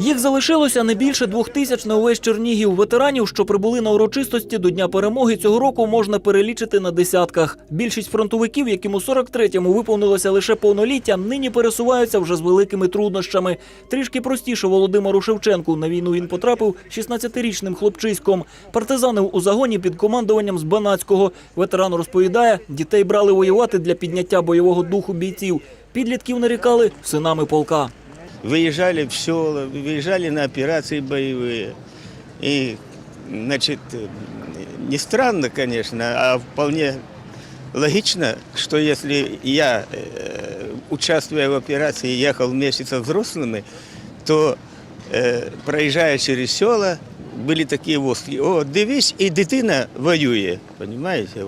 Їх залишилося не більше двох тисяч на увесь Чернігів. Ветеранів, що прибули на урочистості до Дня перемоги цього року, можна перелічити на десятках. Більшість фронтовиків, яким у 43-му виповнилося лише повноліття, нині пересуваються вже з великими труднощами. Трішки простіше Володимиру Шевченку. На війну він потрапив 16-річним хлопчиськом. Партизанив у загоні під командуванням з Банацького. Ветеран розповідає, дітей брали воювати для підняття бойового духу бійців. Підлітків нарікали синами полка. Выезжали в села, выезжали на операции боевые. И, значит, не странно, конечно, а вполне логично, что если я, э, участвуя в операции, ехал вместе со взрослыми, то, э, проезжая через села, были такие воски. О, дивись, и дитина воює, понимаете?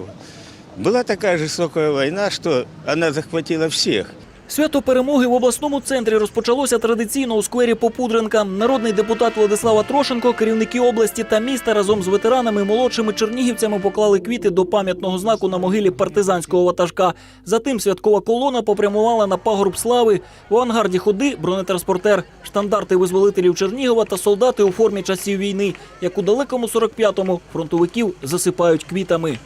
Была такая жестокая война, что она захватила всех. Свято перемоги в обласному центрі розпочалося традиційно у сквері Попудренка. Народний депутат Владислава Трошенко, керівники області та міста разом з ветеранами молодшими чернігівцями поклали квіти до пам'ятного знаку на могилі партизанського ватажка. Затим святкова колона попрямувала на пагорб слави. У авангарді ходи бронетранспортер, штандарти визволителів Чернігова та солдати у формі часів війни, як у далекому 45-му фронтовиків засипають квітами.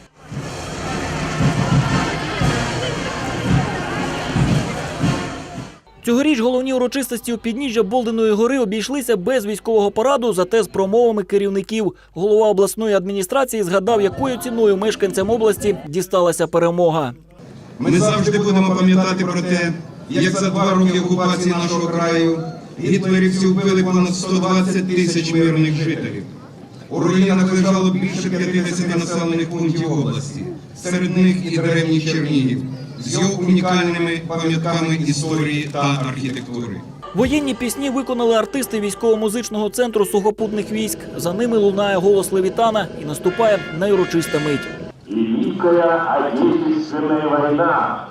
Цьогоріч головні урочистості у підніжжя Болденої гори обійшлися без військового параду, зате з промовами керівників. Голова обласної адміністрації згадав, якою ціною мешканцям області дісталася перемога. Ми завжди будемо пам'ятати про те, як за два роки окупації нашого краю гітлерівці вбили понад 120 тисяч мирних жителів. У руїнах лежало більше 50 населених пунктів області, серед них і древній Чернігів, з його унікальними пам'ятками історії та архітектури. Воєнні пісні виконали артисти військово-музичного центру сухопутних військ. За ними лунає голос Левітана і наступає найурочиста мить. Великая Отечественная война,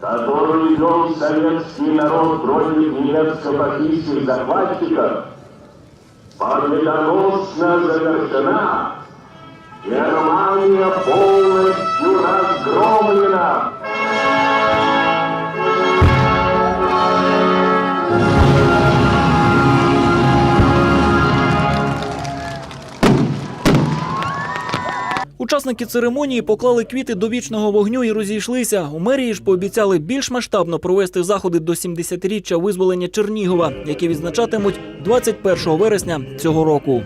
которую вел советский народ против немецко-фашистских захватчиков, победоносно завершена. Германия полностью Учасники церемонії поклали квіти до вічного вогню і розійшлися. У мерії ж пообіцяли більш масштабно провести заходи до 70-річчя визволення Чернігова, які відзначатимуть 21 вересня цього року.